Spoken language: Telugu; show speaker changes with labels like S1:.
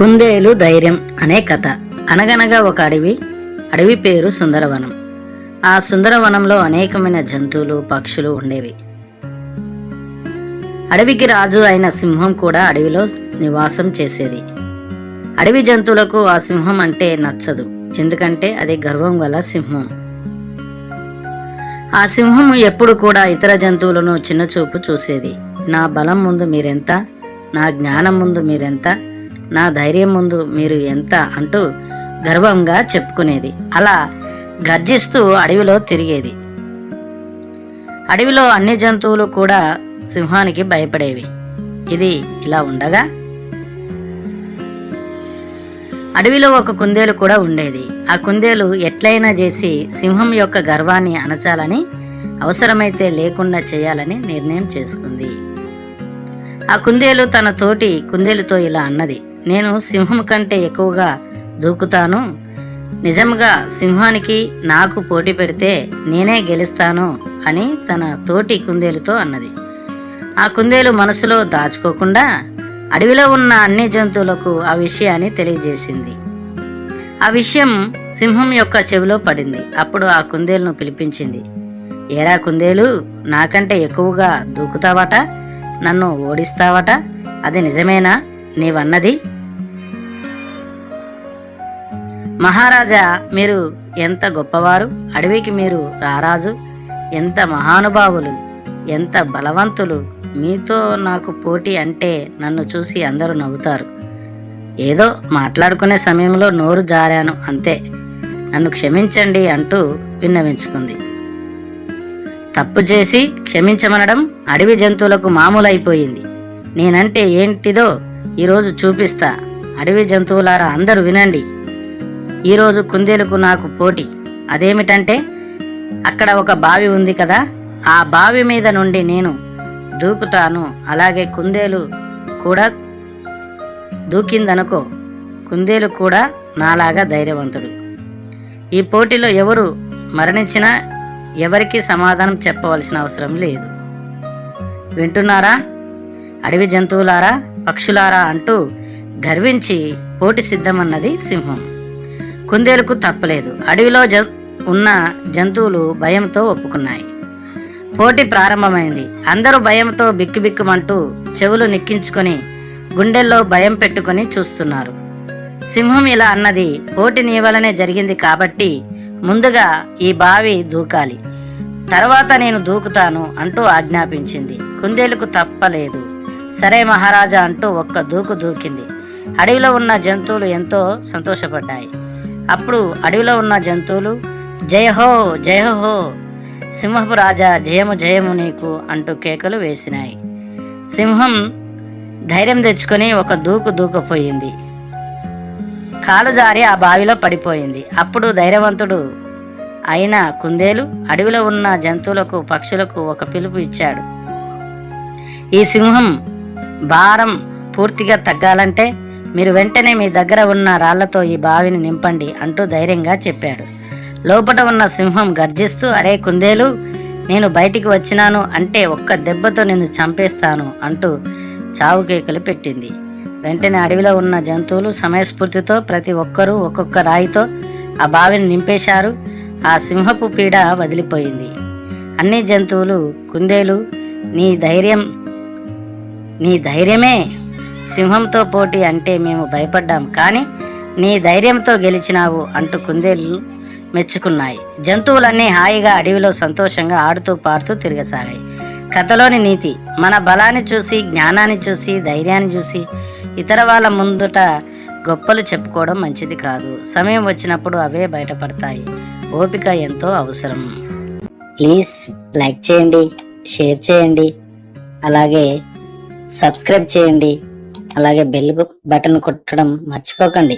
S1: కుందేలు ధైర్యం అనే కథ. అనగనగా ఒక అడవి అడవి పేరు సుందరవనం. ఆ సుందరవనంలో అనేకమైన జంతువులు పక్షులు ఉండేవి. అడవికి రాజు అయిన సింహం కూడా అడవిలో నివాసం చేసేది. అడవి జంతువులకు ఆ సింహం అంటే నచ్చదు. ఎందుకంటే అది గర్వం గల సింహం. ఆ సింహం ఎప్పుడు కూడా ఇతర జంతువులను చిన్నచూపు చూసేది. నా బలం ముందు మీరెంత? నా జ్ఞానం ముందు మీరెంత? నా ధైర్యం ముందు మీరు ఎంత అంటూ గర్వంగా చెప్పుకునేది. అలా గర్జిస్తూ అడవిలో తిరిగేది. అడవిలో అన్ని జంతువులు కూడా సింహానికి భయపడేవి. ఇది ఇలా ఉండగా? అడవిలో ఒక కుందేలు కూడా ఉండేది. ఆ కుందేలు ఎట్లయినా చేసి సింహం యొక్క గర్వాన్ని అణచాలని అవసరమైతే లేకుండా చేయాలని నిర్ణయం చేసుకుంది. ఆ కుందేలు తన తోటి కుందేలుతో ఇలా అన్నది. నేను సింహం కంటే ఎక్కువగా దూకుతాను. నిజంగా సింహానికి నాకు పోటీ పెడితే నేనే గెలుస్తాను అని తన తోటి కుందేలుతో అన్నది. ఆ కుందేలు మనసులో దాచుకోకుండా అడవిలో ఉన్న అన్ని జంతువులకు ఆ విషయాన్ని తెలియజేసింది. ఆ విషయం సింహం యొక్క చెవిలో పడింది. అప్పుడు ఆ కుందేలును పిలిపించింది. ఏరా కుందేలు నాకంటే ఎక్కువగా దూకుతావట? నన్ను ఓడిస్తావట? అది నిజమేనా? నీవన్నది? మహారాజా మీరు ఎంత గొప్పవారు? అడవికి మీరు రారాజు? ఎంత మహానుభావులు? ఎంత బలవంతులు? మీతో నాకు పోటీ అంటే నన్ను చూసి అందరూ నవ్వుతారు. ఏదో మాట్లాడుకునే సమయంలో నోరు జారాను అంతే. నన్ను క్షమించండి అంటూ విన్నవించుకుంది. తప్పు చేసి క్షమించమనడం అడవి జంతువులకు మామూలైపోయింది. నేనంటే ఏంటిదో ఈరోజు చూపిస్తా. అడవి జంతువులారా అందరూ వినండి. ఈరోజు కుందేలుకు నాకు పోటీ. అదేమిటంటే అక్కడ ఒక బావి ఉంది కదా ఆ బావి మీద నుండి నేను దూకుతాను. అలాగే కుందేలు కూడా దూకిందనుకో కుందేలు కూడా నాలాగా ధైర్యవంతుడు. ఈ పోటీలో ఎవరు మరణించినా ఎవరికి సమాధానం చెప్పవలసిన అవసరం లేదు. వింటున్నారా? అడవి జంతువులారా పక్షులారా అంటూ గర్వించి పోటీ సిద్ధమన్నది సింహం. కుందేలుకు తప్పలేదు. అడవిలో జ ఉన్న జంతువులు భయంతో ఒప్పుకున్నాయి. పోటీ ప్రారంభమైంది. అందరూ భయంతో బిక్కుబిక్కుమంటూ చెవులు నిక్కించుకొని గుండెల్లో భయం పెట్టుకొని చూస్తున్నారు. సింహం ఇలా అన్నది పోటీ నీ వలనే జరిగింది కాబట్టి ముందుగా ఈ బావి దూకాలి. తర్వాత నేను దూకుతాను అంటూ ఆజ్ఞాపించింది. కుందేలుకు తప్పలేదు. సరే మహారాజా అంటూ ఒక్క దూకు దూకింది. అడవిలో ఉన్న జంతువులు ఎంతో సంతోషపడ్డాయి. అప్పుడు అడవిలో ఉన్న జంతువులు జయహో జయహో సింహపు రాజా జయము జయము నీకు అంటూ కేకలు వేసినాయి. సింహం ధైర్యం తెచ్చుకొని ఒక దూకు దూకపోయింది. కాలు జారి ఆ బావిలో పడిపోయింది. అప్పుడు ధైర్యవంతుడు అయిన కుందేలు అడవిలో ఉన్న జంతువులకు పక్షులకు ఒక పిలుపు ఇచ్చాడు. ఈ సింహం భారం పూర్తిగా తగ్గాలంటే మీరు వెంటనే మీ దగ్గర ఉన్న రాళ్ళతో ఈ బావిని నింపండి అంటూ ధైర్యంగా చెప్పాడు. లోపట ఉన్న సింహం గర్జిస్తూ అరే కుందేలు నేను బయటికి వచ్చినాను అంటే ఒక్క దెబ్బతో నిన్ను చంపేస్తాను అంటూ చావు కేకలు పెట్టింది. వెంటనే అడవిలో ఉన్న జంతువులు సమయస్ఫూర్తితో ప్రతి ఒక్కరూ ఒక్కొక్క రాయితో ఆ బావిని నింపేశారు. ఆ సింహపు పీడ వదిలిపోయింది. అన్ని జంతువులు కుందేలు నీ ధైర్యం నీ ధైర్యమే. సింహంతో పోటీ అంటే మేము భయపడ్డాం కానీ నీ ధైర్యంతో గెలిచినావు అంటూ కుందేళ్ళు మెచ్చుకున్నాయి. జంతువులన్నీ హాయిగా అడవిలో సంతోషంగా ఆడుతూ పాడుతూ తిరగసాగాయి. కథలోని నీతి మన బలాన్ని చూసి జ్ఞానాన్ని చూసి ధైర్యాన్ని చూసి ఇతర వాళ్ళ ముందుట గొప్పలు చెప్పుకోవడం మంచిది కాదు. సమయం వచ్చినప్పుడు అవే బయటపడతాయి. ఓపిక ఎంతో అవసరం. ప్లీజ్ లైక్ చేయండి షేర్ చేయండి. అలాగే సబ్స్క్రైబ్ చేయండి. అలాగే బెల్ బటన్ కొట్టడం మర్చిపోకండి.